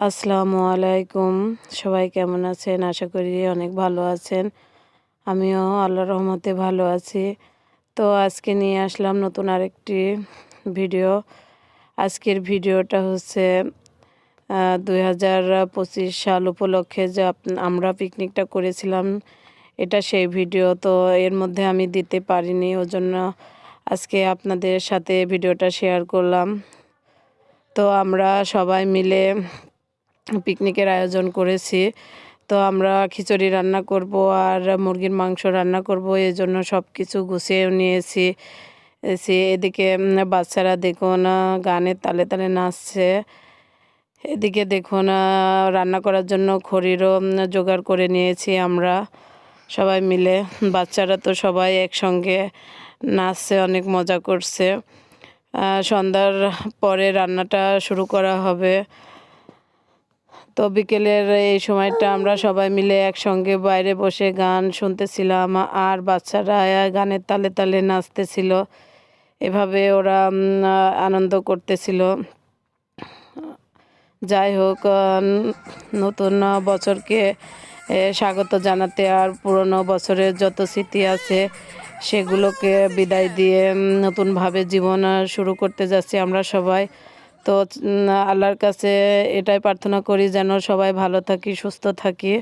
আসসালামু আলাইকুম। সবাই কেমন আছেন? আশা করি অনেক ভালো আছেন। আমিও আল্লাহ রহমতে ভালো আছি। তো আজকে নিয়ে আসলাম নতুন আরেকটি ভিডিও। আজকের ভিডিওটা হচ্ছে দুই হাজার পঁচিশ সাল উপলক্ষে যে আমরা পিকনিকটা করেছিলাম, এটা সেই ভিডিও। তো এর মধ্যে আমি দিতে পারিনি ওই জন্য আজকে আপনাদের সাথে ভিডিওটা শেয়ার করলাম। তো আমরা সবাই মিলে পিকনিকের আয়োজন করেছি। তো আমরা খিচুড়ি রান্না করব আর মুরগির মাংস রান্না করব, এই জন্য সব কিছু গুছিয়ে নিয়েছি। সে এদিকে বাচ্চারা দেখুন গানের তালে তালে নাচছে। এদিকে দেখুন রান্না করার জন্য খড়িরও জোগাড় করে নিয়েছি আমরা সবাই মিলে। বাচ্চারা তো সবাই একসঙ্গে নাচছে, অনেক মজা করছে। সন্ধ্যার পরে রান্নাটা শুরু করা হবে। তো বিকেলের এই সময়টা আমরা সবাই মিলে একসঙ্গে বাইরে বসে গান শুনতেছিলাম, আর বাচ্চারা গানের তালে তালে নাচতেছিল। এভাবে ওরা আনন্দ করতেছিল। যাই হোক নতুন বছরকে স্বাগত জানাতে আর পুরনো বছরের যত স্মৃতি আছে, সেগুলোকে বিদায় দিয়ে নতুনভাবে জীবন শুরু করতে যাচ্ছি আমরা সবাই। তো আল্লাহর কাছে এটাই প্রার্থনা করি যেন সবাই ভালো থাকি, সুস্থ থাকি।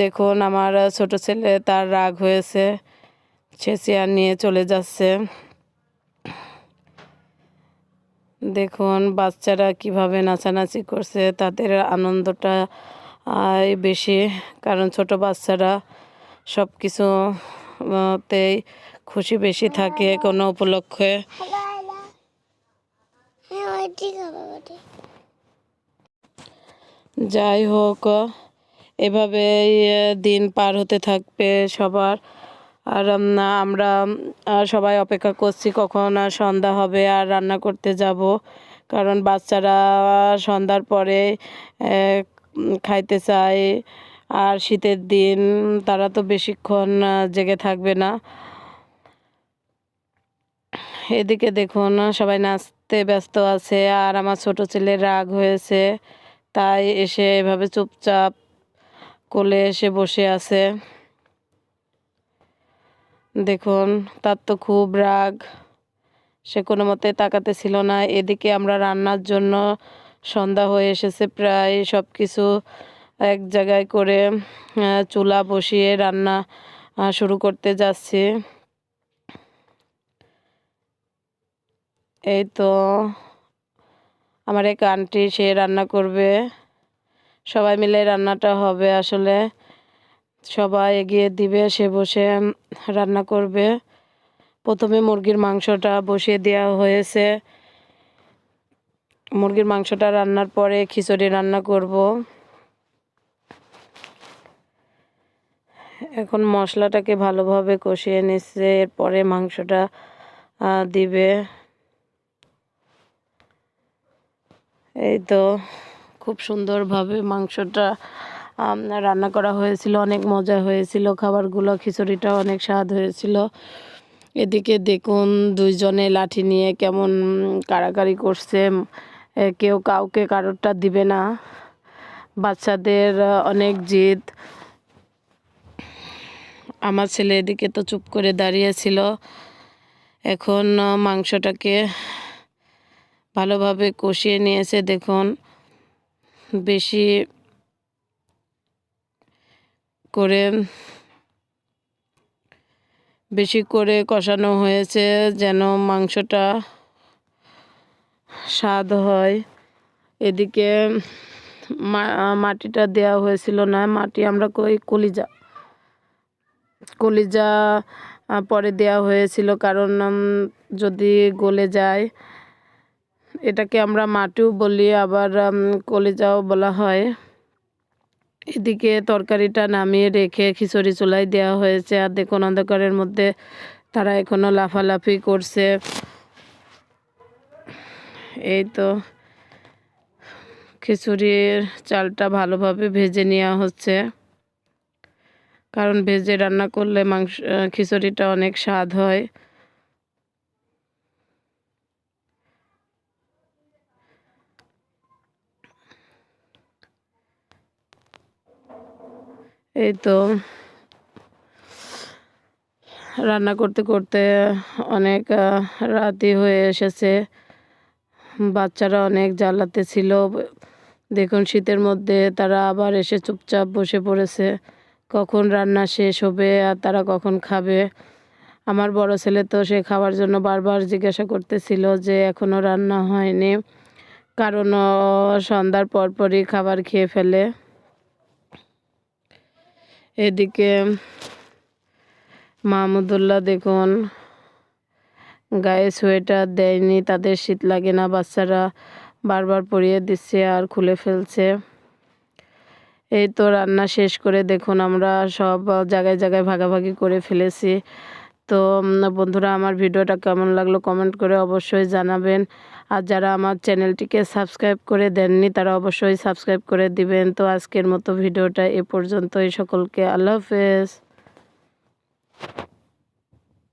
দেখুন, আমার ছোট ছেলে তার রাগ হয়েছে, সে চেয়ার নিয়ে চলে যাচ্ছে। দেখুন, বাচ্চারা কীভাবে নাচানাচি করছে, তাদের আনন্দটা বেশি। কারণ ছোট বাচ্চারা সব কিছুতেই খুশি বেশি থাকে কোনো উপলক্ষে। যাই হোক, এভাবে দিন পার হতে থাকবে সবার। আর আমরা সবাই অপেক্ষা করছি কখন সন্ধ্যা হবে আর রান্না করতে যাব। কারণ বাচ্চারা সন্ধ্যার পরে খাইতে চায়। আর শীতের দিন তারা তো বেশিক্ষণ জেগে থাকবে না। এদিকে দেখুন, সবাই নাচতে ব্যস্ত আছে আর আমার ছোট ছেলে রাগ হয়েছে। তাই এসে এভাবে চুপচাপ কোলে এসে বসে আছে। দেখুন, তার তো খুব রাগ। সে কোনো মতে তাকাতে ছিল না। এদিকে আমরা রান্নার জন্য সন্ধ্যা হয়ে এসেছে প্রায় সব কিছু এক জায়গায় করে চুলা বসিয়ে রান্না শুরু করতে যাচ্ছি। এই তো আমার এক আন্টি সে রান্না করবে। সবাই মিলে রান্নাটা হবে আসলে। সবাই এগিয়ে দিবে, সে বসে রান্না করবে। প্রথমে মুরগির মাংসটা বসিয়ে দেওয়া হয়েছে। মুরগির মাংসটা রান্নার পরে খিচুড়ি রান্না করব। এখন মশলাটাকে ভালোভাবে কষিয়ে নিচ্ছে, এরপরে মাংসটা দিবে। এই তো খুব সুন্দরভাবে মাংসটা রান্না করা হয়েছিল, অনেক মজা হয়েছিল, খাবারগুলো খিচুড়িটা অনেক স্বাদ হয়েছিল। এদিকে দেখুন দুইজনে লাঠি নিয়ে কেমন কাড়াকাড়ি করছে কেউ কাউকে কারোরটা দিবে না। বাচ্চাদের অনেক জিদ। আমার ছেলে এদিকে তো চুপ করে দাঁড়িয়েছিল এখন মাংসটাকে ভালোভাবে কষিয়ে নিয়েছে, দেখুন। বেশি করে বেশি করে কষানো হয়েছে যেন মাংসটা স্বাদ হয়। এদিকে মাটিটা দেওয়া হয়েছিল না, মাটি আমরা কই, কলিজা। কলিজা পরে দেওয়া হয়েছিল কারণ যদি গলে যায় এটাকে আমরা মাটিও বলি আবার কলিজাও বলা হয়। এদিকে তরকারিটা নামিয়ে রেখে খিচুড়ি চুলাই দেওয়া হয়েছে। আর দেখুন, অন্ধকারের মধ্যে তারা এখনও লাফালাফি করছে। এই তো খিচুড়ির চালটা ভালোভাবে ভেজে নেওয়া হচ্ছে। কারণ ভেজে রান্না করলে মাংস, খিচুড়িটা অনেক স্বাদ হয়। এই তো রান্না করতে করতে অনেক রাতই হয়ে এসেছে। বাচ্চারা অনেক জ্বালাতে ছিল। দেখুন শীতের মধ্যে তারা আবার এসে চুপচাপ বসে পড়েছে। কখন রান্না শেষ হবে আর তারা কখন খাবে? আমার বড় ছেলে তো সে খাওয়ার জন্য বারবার জিজ্ঞাসা করতেছিল যে এখনও রান্না হয়নি। কারণ সন্ধ্যার পরপরই খাবার খেয়ে ফেলে। এদিকে মাহমুদুল্লাহ দেখুন, গায়ে সোয়েটার দেয়নি, তাদের শীত লাগে না, বাচ্চারা বারবার পরিয়ে দিচ্ছে আর খুলে ফেলছে। এই তো রান্না শেষ করে দেখুন, আমরা সব জায়গায় জায়গায় ভাগাভাগি করে ফেলেছি। তো বন্ধুরা, আমার ভিডিওটা কেমন লাগল কমেন্ট করে অবশ্যই জানাবেন। আর যারা আমার চ্যানেলটিকে সাবস্ক্রাইব করে দেননি, তারা অবশ্যই সাবস্ক্রাইব করে দিবেন। তো আজকের মতো ভিডিওটা এ পর্যন্তই। সকলকে আল্লাহ হাফেজ।